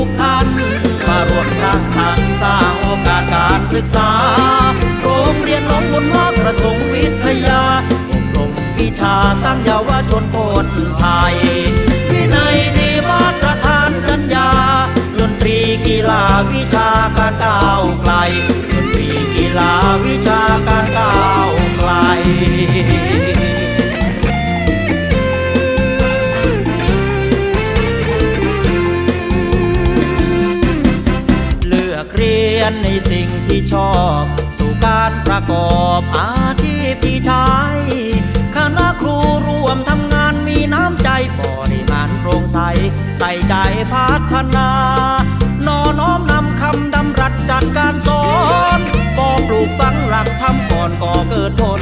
ุกท่านมาร่วมสร้างสรรค์สร้างโอกาสการศึกษา โรงเรียนน้องบนว่าประสงค์วิทยาอบรมวิชาสร้างเยาวชนคนไทย วินัยดีมาตรฐานจัญญาดนตรีกีฬาวิชาการก้าวไกลดนตรีกีฬาวิชาการก้าวไกล เลือกเรียนในสิ่งที่ชอบ สู่การประกอบอาชีพที่ใช้คณะครูร่วมทำงานมีน้ำใจบริหารโปร่งใส ใส่ใจพัฒนานอน้อมนำคำดำรัสจากการสอนก็ปลูกฝังหลักทำก่อนก่อเกิดผล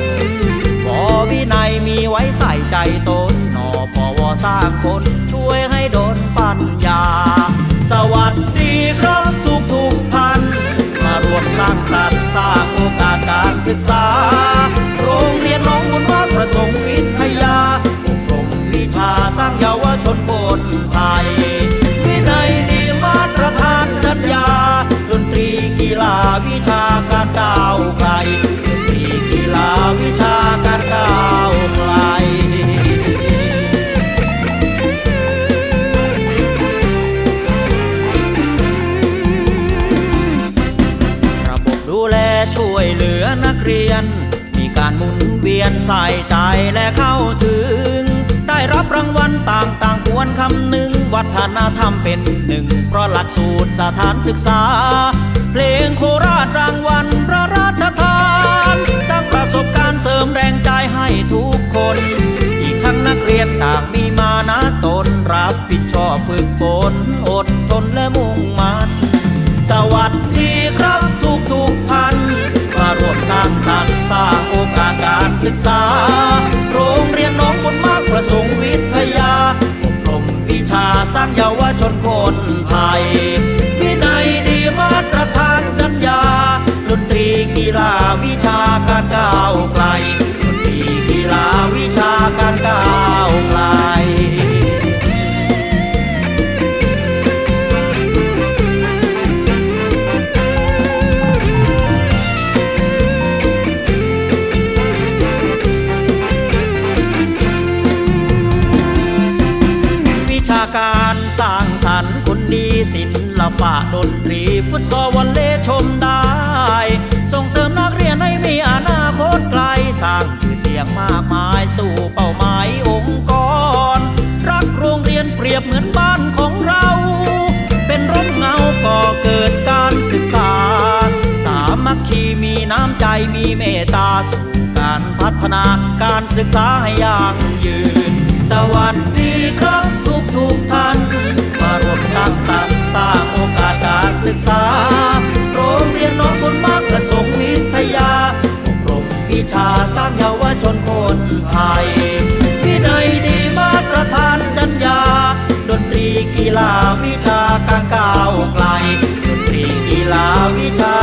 ปวินัยมีไว้ใส่ใจตนนอปวสร้างคน ศึกษา ยนใส่ใจและเข้าถึง ได้รับรางวัลต่างๆควรคำนึง วัฒนธรรมเป็นหนึ่ง เพราะหลักสูตรสถานศึกษา เพลงโคราชรางวัลพระราชทานสร้างประสบการณ์เสริมแรงใจให้ทุกคน อีกทั้งนักเรียนต่างมีมานะตนรับผิดชอบฝึกฝนอดทนและมุ่ง ศึกษา โรงเรียนน้องบนมากประสงค์วิทยาอบรมวิชาสร้างเยาวชนคนไทย วินัยดีมาตรฐานจัญญาดนตรีกีฬาวิชาการก้าวไกลดนตรีกีฬาวิชา สร้างสรรค์คนดีศิลปะดนตรี ฟุตซอลวอลเลย์ชมได้ ส่งเสริมนักเรียนให้มีอนาคตไกล สร้างชื่อเสียงมากมายสู่เป้าหมายองค์กร รักโรงเรียนเปรียบเหมือนบ้านของเรา เป็นร่มเงาก่อเกิดการศึกษา สามัคคีมีน้ำใจมีเมตตาสู่การพัฒนาการศึกษาให้ยั่งยืน สวัสดีครับทุกทุกท่าน ร่วมสร้างสรรค์สร้างโอกาสการศึกษา โรงเรียนน้องบุญมากประสงค์วิทยาอบรมวิชาสร้างเยาวชนคนไทยวินัยดีมาตรฐานจัญญา ดนตรีกีฬาวิชาการก้าวไกล ดนตรีกีฬาวิชา